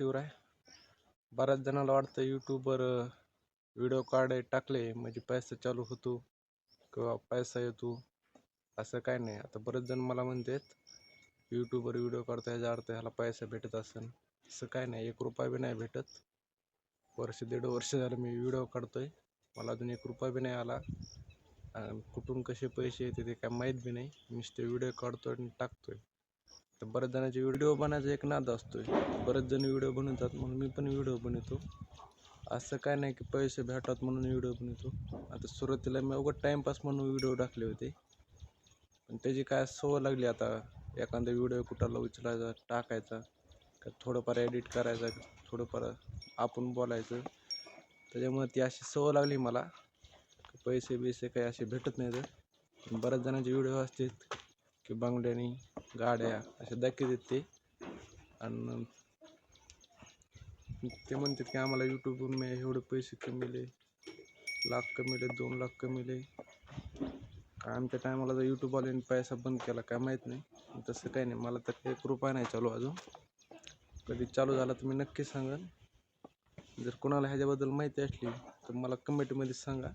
शिवराय बऱ्याच जणाला वाटतं यूट्यूबवर व्हिडिओ काढ टाकले म्हणजे पैसा चालू होतो किंवा पैसा येतो. असं काय नाही. आता बरेच जण मला म्हणतात यूट्यूबवर व्हिडिओ काढतो ह्याचा अर्थ ह्याला पैसा भेटत असेल असं काय नाही. एक रुपया बी नाही भेटत. वर्ष दीड वर्ष झालं मी व्हिडिओ काढतोय. मला अजून एक रुपया बी नाही आला. आणि कुठून कसे पैसे येते ते काय माहीत बी नाही. नुसते व्हिडिओ काढतोय आणि टाकतोय. तर बऱ्याच जणांचे व्हिडिओ बनायचा एक नाद असतो बरेच जण व्हिडिओ बनवतात म्हणून मी पण व्हिडिओ बनवतो. असं काय नाही की पैसे भेटतात म्हणून व्हिडिओ बनवतो. आता सुरुवातीला मी अवघड टाईमपास म्हणून व्हिडिओ टाकले होते. पण त्याची काय सवय लागली आता एखादा व्हिडिओ कुठाला उचलायचा टाकायचा का थोडंफार एडिट करायचा थोडंफार आपण बोलायचं. त्याच्यामुळे ती अशी सवय लागली मला. पैसे बिसे काही असे भेटत नाही तर बऱ्याच जणांचे व्हिडिओ असतात. की बांगड्यानी गाड्या असे दाखवतात ते आणि ते म्हणतात की आम्हाला यूट्यूबवरून मी एवढे पैसे कमीले लाख कमीले दोन लाख कमीले काय आमच्या टायमाला जर यूट्यूबवाल्याने पैसा बंद केला काय माहीत नाही. तसं काही नाही मला तर एक रुपया नाही चालू अजून. कधी चालू झाला तर मी नक्की सांगा जर कोणाला ह्याच्याबद्दल माहिती असली तर मला कमेंटमध्ये सांगा.